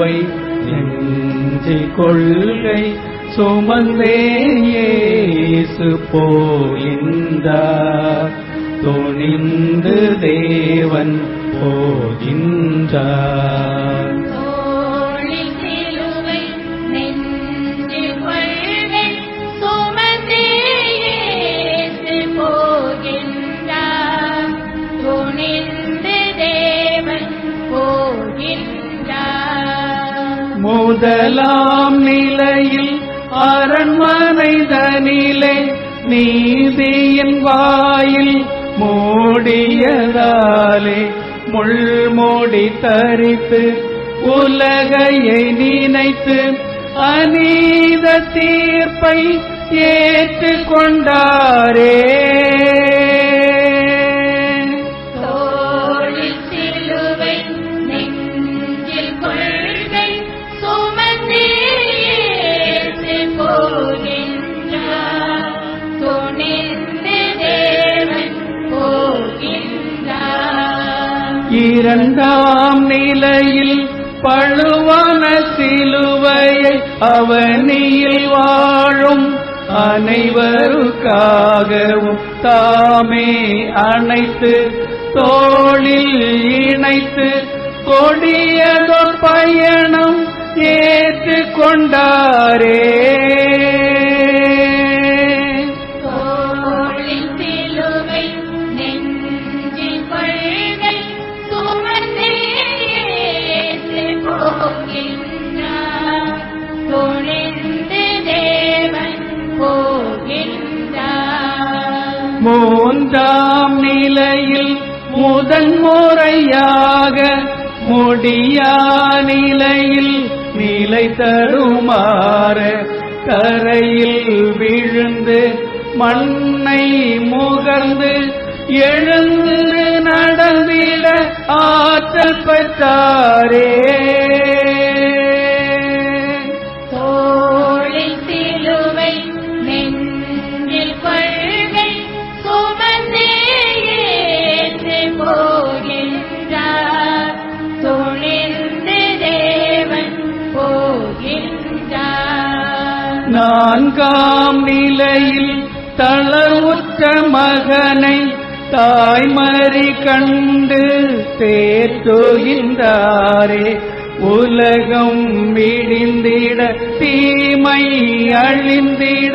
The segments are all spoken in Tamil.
சிலுவை நெஞ்சி கொள்கை சுமந்தே இயேசு போகின்றார். துணிந்து தேவன் போகின்றார். முதலாம் நிலையில் அரண்மனை தனிலே நீதியின் வாயில் மூடியதாலே முள்மூடி தரித்து உலகையை நினைத்து அநீத தீர்ப்பை ஏற்றுக்கொண்டாரே. இரண்டாம் நிலையில் பழுவான சிலுவையை அவனியில் வாழும் அனைவருக்காகவும் தாமே அனைத்து தோளில் இணைத்து கொடியதோ பயணம் ஏற்று கொண்டாரே மூன்றாம் நிலையில் முதன்முறையாக முடியா நிலையில் நிலை தருமாறு கரையில் விழுந்து மண்ணை முகர்ந்து எழுந்து நடந்திட ஆற்றல் பெற்றாரே. நான்காம் நிலையில் தளர்வுற்ற மகனை தாய்மறி கண்டு தேற்றுகின்றாரே உலகம் விடிந்திட தீமை அழிந்திட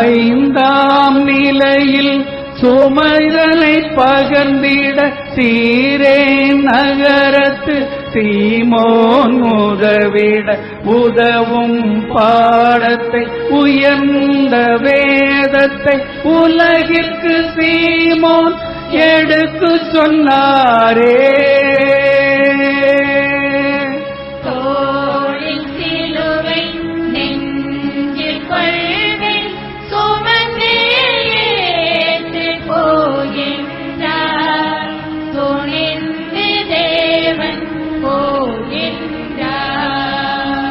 ஐந்தாம் நிலையில் சுமைதலை பகர்ந்திட சீரே நகரத்து சீமோன் உதவிட உதவும் பாடத்தை உயர்ந்த வேதத்தை உலகிற்கு சீமோன் எடுத்து சொன்னாரே.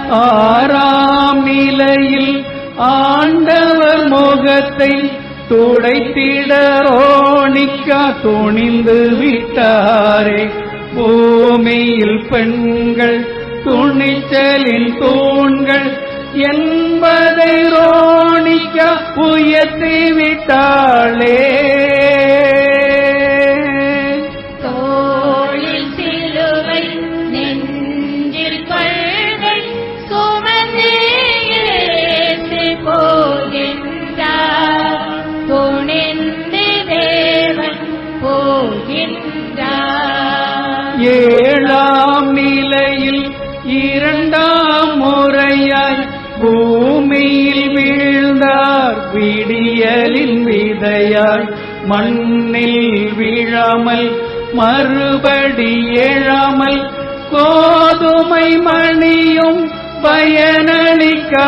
ஆறாமிலையில் ஆண்டவர் முகத்தை துடைத்திடரோணிக்கா துணிந்து விட்டாரே. பூமியில் பெண்கள் துணிச்சலின் தூண்கள் என்பதை ரோணிக்கா உயர்த்தி விட்டாளே. பூமியில் வீழ்ந்தார் விடியலின் விதையாய் மண்ணில் விழாமல் மறுபடி எழாமல் கோதுமை மணியும் பயனளிக்காதே.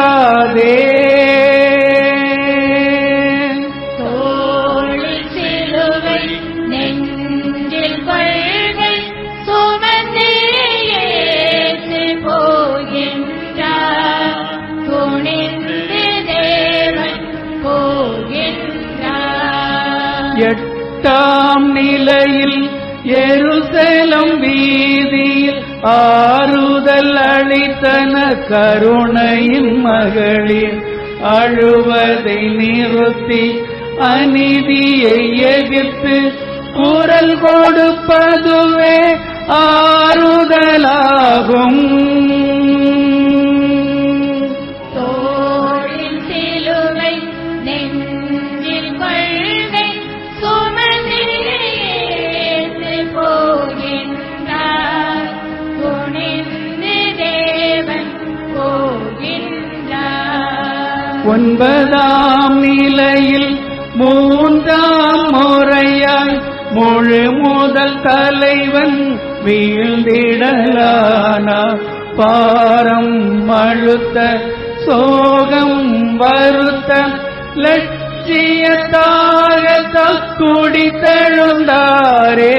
ஆறுதல் அளித்தன கருணையின் மகளிர் அழுவதை நிறுத்தி அநீதியை எதிர்த்து குரல் கொடுப்பதுவே ஆறுதலாகும். மூன்றாம் முறையாய் முழு முதல் தலைவன் வீழ்ந்திடலானா? பாரம் அழுத்த சோகம் வருத்த லட்சியத்தாக தக்குடி தழுந்தாரே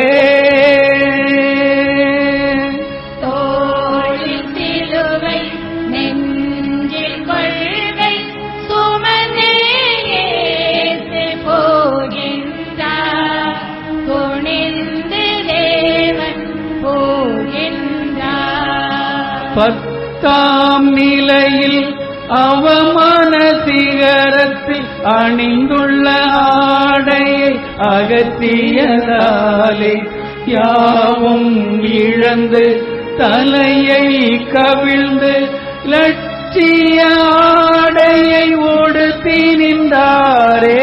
தாம் நிலையில் அவமான சிகரத்தில் அணிந்துள்ள ஆடையை அகத்தியதாலே யாவும் இழந்து தலையை கவிழ்ந்து லட்சிய ஆடையை உடுத்தி நின்றாரே.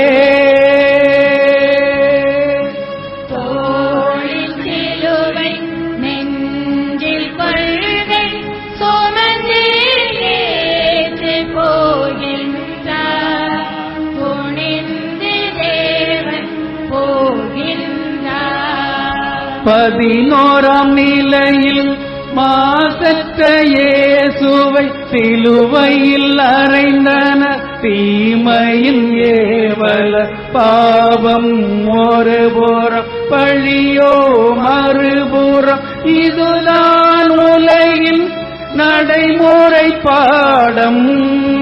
பதினோராம் நிலையில் மாசற்ற இயேசுவை சிலுவையில் அறைந்தன. தீமையின் ஏவல பாவம் ஒரு பழியோ மறுபுறம். இதுதான் உலகின் நடைமுறை பாடம்.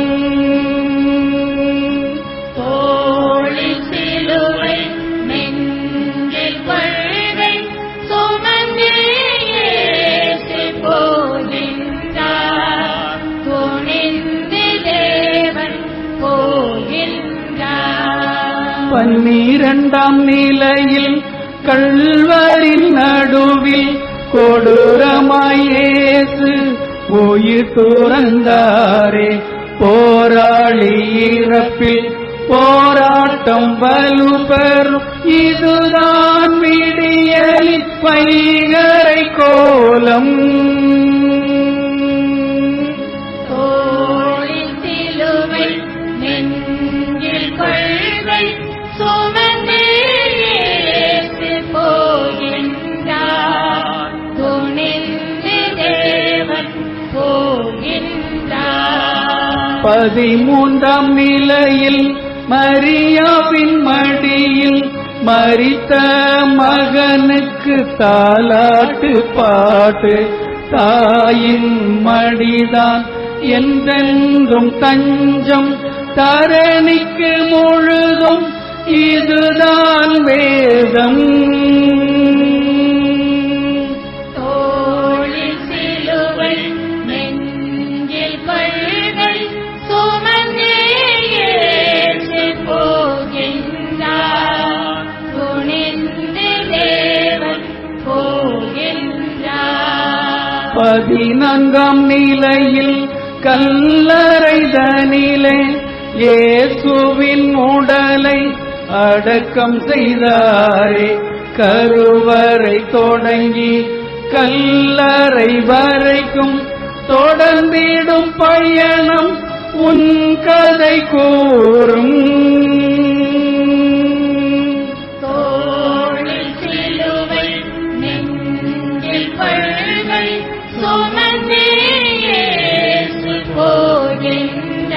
பன்னிரண்டாம் நிலையில் கல்வரின் நடுவில் கொடூரமாயேசு உயிர் துறந்தாரே. போராளி இறப்பில் போராட்டம் வலுப்பெறும் இதுதான் விடியலில் பைகரை கோலம். பதிமூன்றாம் நிலையில் மரியாவின் மடியில் மறித்த மகனுக்கு தாலாட்டு பாட்டு. தாயின் மடிதான் என்றென்றும் தஞ்சம் தரணிக்கு முழுதும் இதுதான் வேதம். பதினான்காம் நிலையில் கல்லறைதனிலே இயேசுவின் உடலை அடக்கம் செய்தாரே. கருவறை தொடங்கி கல்லறை வரைக்கும் தொடர்ந்திடும் பயணம் உன் கதை கூறும். वृन्द